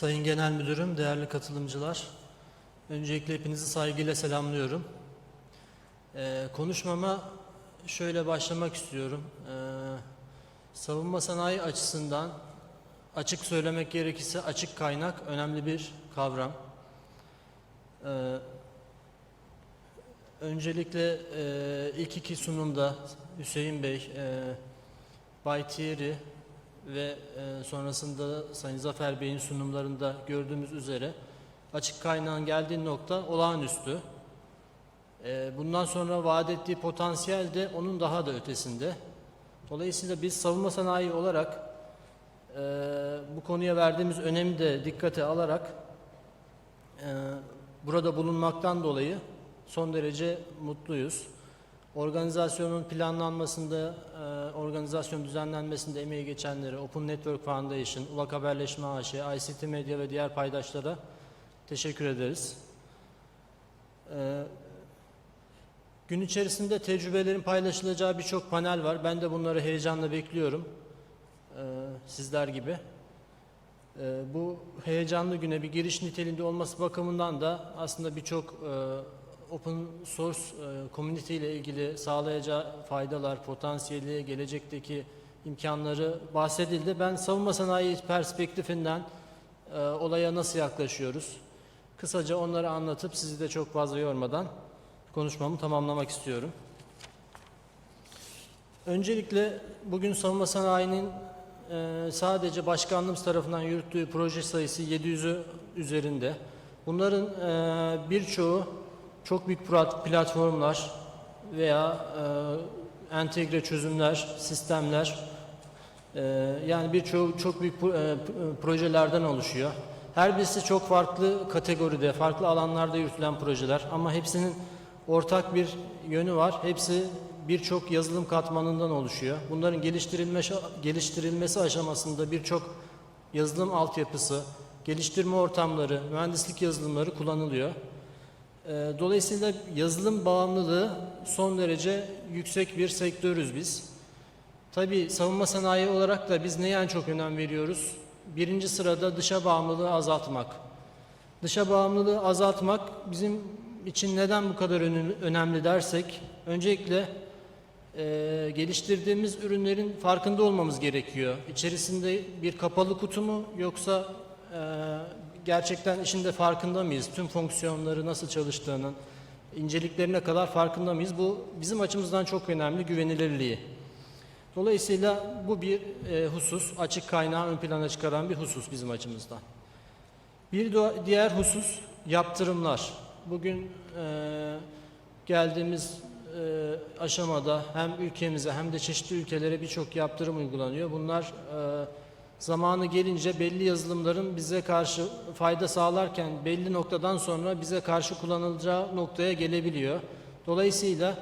Sayın Genel Müdürüm, değerli katılımcılar, öncelikle hepinizi saygıyla selamlıyorum. Ee, konuşmama şöyle başlamak istiyorum. Ee, savunma sanayi açısından açık söylemek gerekirse açık kaynak önemli bir kavram. Ee, öncelikle e, ilk iki sunumda Hüseyin Bey, e, Bay Thierry ve e, sonrasında Sayın Zafer Bey'in sunumlarında gördüğümüz üzere açık kaynağın geldiği nokta olağanüstü. E, bundan sonra vaat ettiği potansiyel de onun daha da ötesinde. Dolayısıyla biz savunma sanayi olarak e, bu konuya verdiğimiz önemi de dikkate alarak burada bulunmaktan dolayı son derece mutluyuz. Organizasyonun planlanmasında, e, organizasyon düzenlenmesinde emeği geçenlere, Open Network Foundation, Ulak Haberleşme AŞ, ICT Medya ve diğer paydaşlara teşekkür ederiz. E, gün içerisinde tecrübelerin paylaşılacağı birçok panel var. Ben de bunları heyecanla bekliyorum. E, sizler gibi. E, bu heyecanlı güne bir giriş niteliğinde olması bakımından da aslında birçok e, open source e, community ile ilgili sağlayacağı faydalar, potansiyeli, gelecekteki imkanları bahsedildi. Ben savunma sanayi perspektifinden e, olaya nasıl yaklaşıyoruz? Kısaca onları anlatıp sizi de çok fazla yormadan konuşmamı tamamlamak istiyorum. Öncelikle bugün savunma sanayinin e, sadece başkanlığımız tarafından yürüttüğü proje sayısı 700'ü üzerinde. Bunların e, birçoğu çok büyük plat- platformlar veya e, entegre çözümler, sistemler e, yani birçoğu çok büyük e, p- projelerden oluşuyor. Her birisi çok farklı kategoride, farklı alanlarda yürütülen projeler ama hepsinin ortak bir yönü var. Hepsi birçok yazılım katmanından oluşuyor. Bunların geliştirilme, geliştirilmesi aşamasında birçok yazılım altyapısı, geliştirme ortamları, mühendislik yazılımları kullanılıyor. Ee, Dolayısıyla yazılım bağımlılığı son derece yüksek bir sektörüz biz. Tabii savunma sanayi olarak da biz neye en çok önem veriyoruz? Birinci sırada dışa bağımlılığı azaltmak. Dışa bağımlılığı azaltmak bizim için neden bu kadar önemli dersek, öncelikle e, geliştirdiğimiz ürünlerin farkında olmamız gerekiyor. İçerisinde bir kapalı kutu mu yoksa e, gerçekten işinde farkında mıyız? Tüm fonksiyonları nasıl çalıştığının inceliklerine kadar farkında mıyız? Bu bizim açımızdan çok önemli güvenilirliği. Dolayısıyla bu bir e, husus, açık kaynağı ön plana çıkaran bir husus bizim açımızdan. Bir diğer husus yaptırımlar. Bugün e, geldiğimiz e, aşamada hem ülkemize hem de çeşitli ülkelere birçok yaptırım uygulanıyor. Bunlar e, zamanı gelince belli yazılımların bize karşı fayda sağlarken belli noktadan sonra bize karşı kullanılacağı noktaya gelebiliyor. Dolayısıyla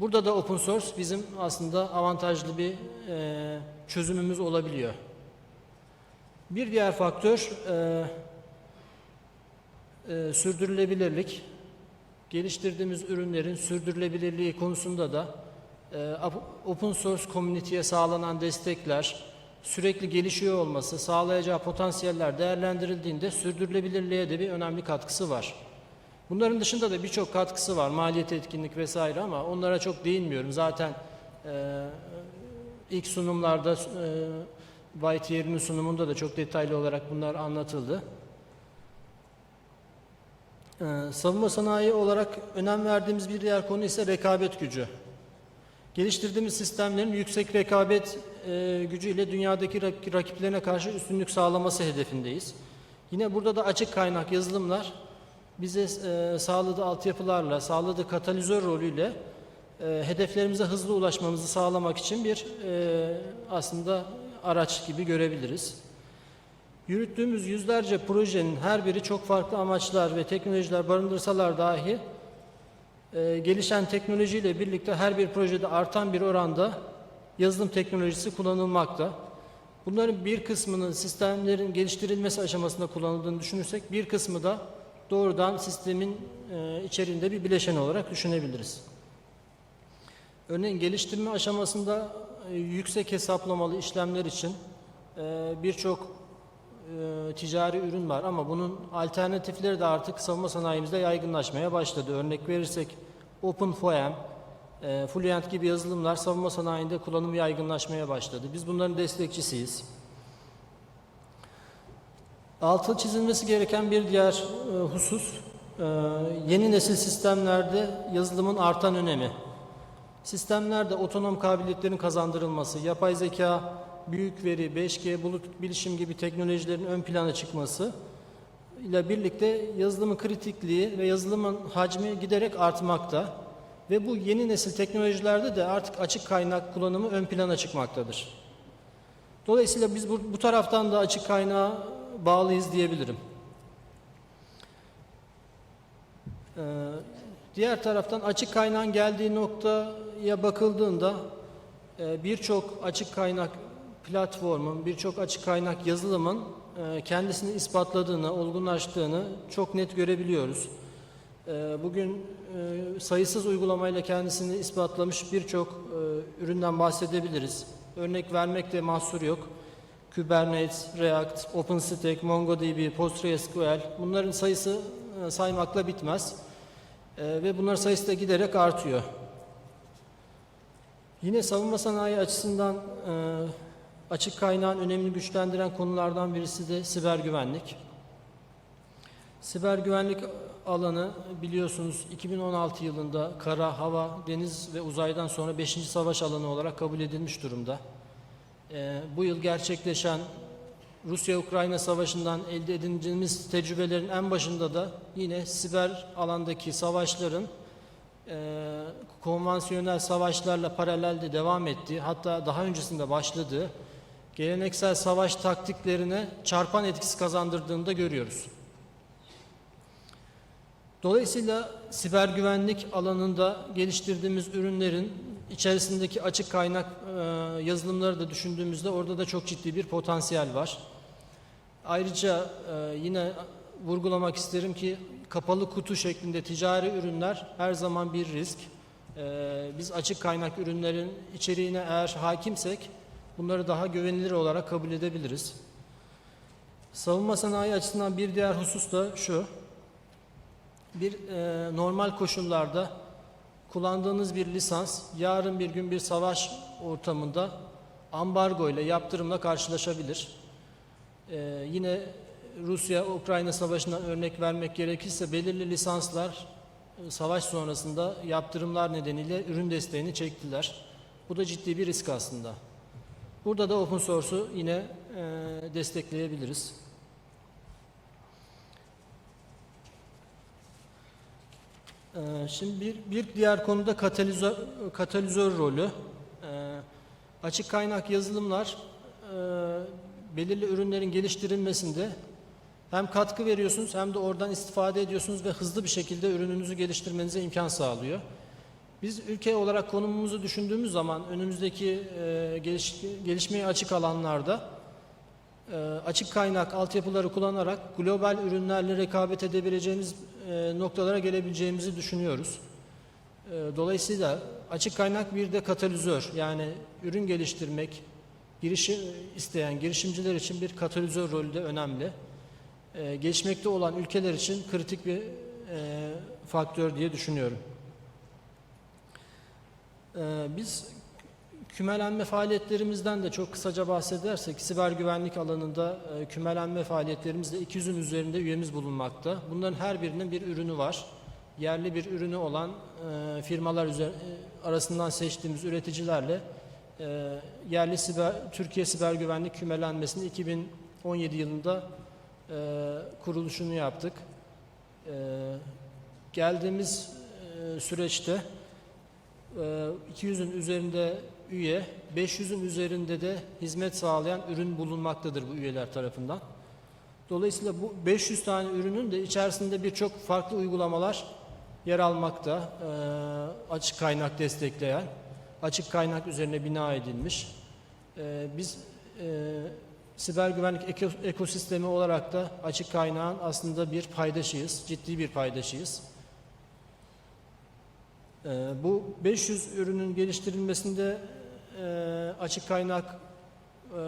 burada da open source bizim aslında avantajlı bir e, çözümümüz olabiliyor. Bir diğer faktör e, e, sürdürülebilirlik. Geliştirdiğimiz ürünlerin sürdürülebilirliği konusunda da e, open source community'ye sağlanan destekler, sürekli gelişiyor olması, sağlayacağı potansiyeller değerlendirildiğinde sürdürülebilirliğe de bir önemli katkısı var. Bunların dışında da birçok katkısı var, maliyet etkinlik vesaire ama onlara çok değinmiyorum. Zaten e, ilk sunumlarda, e, Thierry'nin sunumunda da çok detaylı olarak bunlar anlatıldı. Ee, savunma sanayi olarak önem verdiğimiz bir diğer konu ise rekabet gücü. Geliştirdiğimiz sistemlerin yüksek rekabet e, gücüyle dünyadaki rak- rakiplerine karşı üstünlük sağlaması hedefindeyiz. Yine burada da açık kaynak yazılımlar bize e, sağladığı altyapılarla, sağladığı katalizör rolüyle e, hedeflerimize hızlı ulaşmamızı sağlamak için bir e, aslında araç gibi görebiliriz. Yürüttüğümüz yüzlerce projenin her biri çok farklı amaçlar ve teknolojiler barındırsalar dahi e, gelişen teknolojiyle birlikte her bir projede artan bir oranda yazılım teknolojisi kullanılmakta. Bunların bir kısmının sistemlerin geliştirilmesi aşamasında kullanıldığını düşünürsek bir kısmı da doğrudan sistemin e, içeriğinde bir bileşen olarak düşünebiliriz. Örneğin geliştirme aşamasında e, yüksek hesaplamalı işlemler için e, birçok ticari ürün var ama bunun alternatifleri de artık savunma sanayimizde yaygınlaşmaya başladı. Örnek verirsek OpenFOAM, e, gibi yazılımlar savunma sanayinde kullanımı yaygınlaşmaya başladı. Biz bunların destekçisiyiz. Altı çizilmesi gereken bir diğer e, husus, e, yeni nesil sistemlerde yazılımın artan önemi. Sistemlerde otonom kabiliyetlerin kazandırılması, yapay zeka, büyük veri, 5G, bulut bilişim gibi teknolojilerin ön plana çıkması ile birlikte yazılımın kritikliği ve yazılımın hacmi giderek artmakta. Ve bu yeni nesil teknolojilerde de artık açık kaynak kullanımı ön plana çıkmaktadır. Dolayısıyla biz bu, bu taraftan da açık kaynağa bağlıyız diyebilirim. Ee, diğer taraftan açık kaynağın geldiği noktaya bakıldığında e, birçok açık kaynak platformun, birçok açık kaynak yazılımın e, kendisini ispatladığını, olgunlaştığını çok net görebiliyoruz. E, Bugün e, sayısız uygulamayla kendisini ispatlamış birçok e, üründen bahsedebiliriz. Örnek vermekte mahsur yok. Kubernetes, React, OpenStack, MongoDB, PostgreSQL bunların sayısı e, saymakla bitmez. Ve bunların sayısı da giderek artıyor. Yine savunma sanayi açısından açık kaynağın önemini güçlendiren konulardan birisi de siber güvenlik. Siber güvenlik alanı biliyorsunuz 2016 yılında kara, hava, deniz ve uzaydan sonra 5. savaş alanı olarak kabul edilmiş durumda. Ee, bu yıl gerçekleşen Rusya-Ukrayna savaşından elde edindiğimiz tecrübelerin en başında da yine siber alandaki savaşların e, konvansiyonel savaşlarla paralelde devam ettiği, hatta daha öncesinde başladığı geleneksel savaş taktiklerine çarpan etkisi kazandırdığını da görüyoruz. Dolayısıyla siber güvenlik alanında geliştirdiğimiz ürünlerin içerisindeki açık kaynak e, yazılımları da düşündüğümüzde orada da çok ciddi bir potansiyel var. Ayrıca e, yine vurgulamak isterim ki kapalı kutu şeklinde ticari ürünler her zaman bir risk. E, biz açık kaynak ürünlerin içeriğine eğer hakimsek bunları daha güvenilir olarak kabul edebiliriz. Savunma sanayi açısından bir diğer husus da şu bir e, normal koşullarda kullandığınız bir lisans yarın bir gün bir savaş ortamında ambargo ile yaptırımla karşılaşabilir. E, yine Rusya-Ukrayna savaşından örnek vermek gerekirse belirli lisanslar e, savaş sonrasında yaptırımlar nedeniyle ürün desteğini çektiler. Bu da ciddi bir risk aslında. Burada da open source'u yine e, destekleyebiliriz. Şimdi bir, bir diğer konuda katalizör, katalizör rolü. Ee, Açık kaynak yazılımlar e, belirli ürünlerin geliştirilmesinde hem katkı veriyorsunuz hem de oradan istifade ediyorsunuz ve hızlı bir şekilde ürününüzü geliştirmenize imkan sağlıyor. Biz ülke olarak konumumuzu düşündüğümüz zaman önümüzdeki e, geliş, gelişmeye açık alanlarda e, açık kaynak altyapıları kullanarak global ürünlerle rekabet edebileceğimiz e, noktalara gelebileceğimizi düşünüyoruz. E, Dolayısıyla açık kaynak bir de katalizör yani ürün geliştirmek, girişi isteyen girişimciler için bir katalizör rolü de önemli. E, Gelişmekte olan ülkeler için kritik bir e, faktör diye düşünüyorum. Biz kümelenme faaliyetlerimizden de çok kısaca bahsedersek siber güvenlik alanında e, kümelenme faaliyetlerimizde 200'ün üzerinde üyemiz bulunmakta. Bunların her birinin bir ürünü var. Yerli bir ürünü olan e, firmalar e, arasından seçtiğimiz üreticilerle e, yerli siber, Türkiye siber güvenlik kümelenmesini 2017 yılında kuruluşunu yaptık. Geldiğimiz süreçte e, 200'ün üzerinde üye, 500'ün üzerinde de hizmet sağlayan ürün bulunmaktadır bu üyeler tarafından. Dolayısıyla bu 500 tane ürünün de içerisinde birçok farklı uygulamalar yer almakta. Ee, açık kaynak destekleyen, açık kaynak üzerine bina edilmiş. Ee, biz e, siber güvenlik eko- ekosistemi olarak da açık kaynağın aslında bir paydaşıyız, ciddi bir paydaşıyız. Bu 500 ürünün geliştirilmesinde e, açık kaynak e,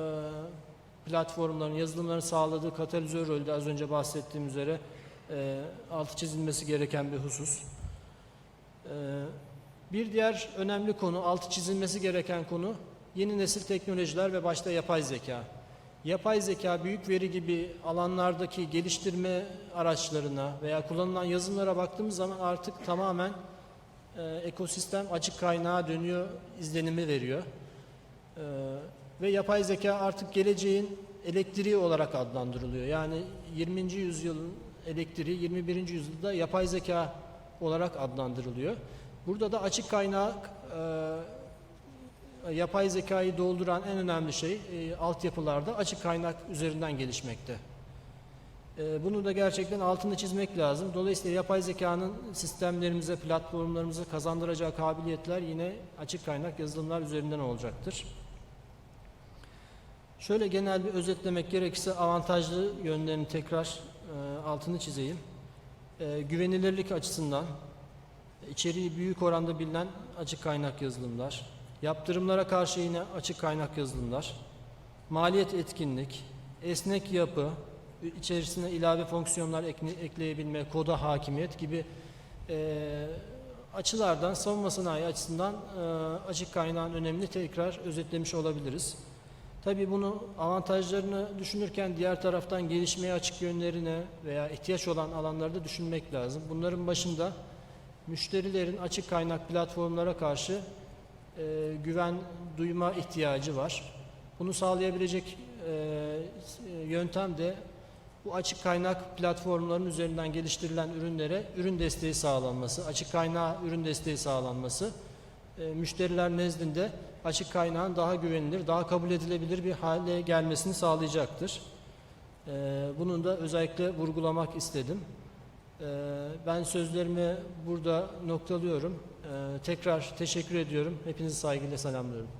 platformların, yazılımların sağladığı katalizör rolü de az önce bahsettiğim üzere e, altı çizilmesi gereken bir husus. E, bir diğer önemli konu, altı çizilmesi gereken konu yeni nesil teknolojiler ve başta yapay zeka. Yapay zeka, büyük veri gibi alanlardaki geliştirme araçlarına veya kullanılan yazılımlara baktığımız zaman artık tamamen e, ekosistem açık kaynağa dönüyor izlenimi veriyor. E, ve yapay zeka artık geleceğin elektriği olarak adlandırılıyor. Yani 20. yüzyılın elektriği 21. yüzyılda yapay zeka olarak adlandırılıyor. Burada da açık kaynak e, yapay zekayı dolduran en önemli şey e, altyapılarda açık kaynak üzerinden gelişmekte. E, bunu da gerçekten altını çizmek lazım. Dolayısıyla yapay zekanın sistemlerimize, platformlarımıza kazandıracağı kabiliyetler yine açık kaynak yazılımlar üzerinden olacaktır. Şöyle genel bir özetlemek gerekirse avantajlı yönlerini tekrar e, altını çizeyim. E, güvenilirlik açısından içeriği büyük oranda bilinen açık kaynak yazılımlar, yaptırımlara karşı yine açık kaynak yazılımlar, maliyet etkinlik, esnek yapı, içerisine ilave fonksiyonlar ekle- ekleyebilme, koda hakimiyet gibi e, açılardan savunma sanayi açısından e, açık kaynağın önemini tekrar özetlemiş olabiliriz. Tabii bunu avantajlarını düşünürken diğer taraftan gelişmeye açık yönlerine veya ihtiyaç olan alanlarda düşünmek lazım. Bunların başında müşterilerin açık kaynak platformlara karşı e, güven duyma ihtiyacı var. Bunu sağlayabilecek e, yöntem de bu açık kaynak platformların üzerinden geliştirilen ürünlere ürün desteği sağlanması, açık kaynağa ürün desteği sağlanması, e, müşteriler nezdinde açık kaynağın daha güvenilir, daha kabul edilebilir bir hale gelmesini sağlayacaktır. E, bunun da özellikle vurgulamak istedim. E, ben sözlerimi burada noktalıyorum. E, tekrar teşekkür ediyorum. Hepinizi saygıyla selamlıyorum.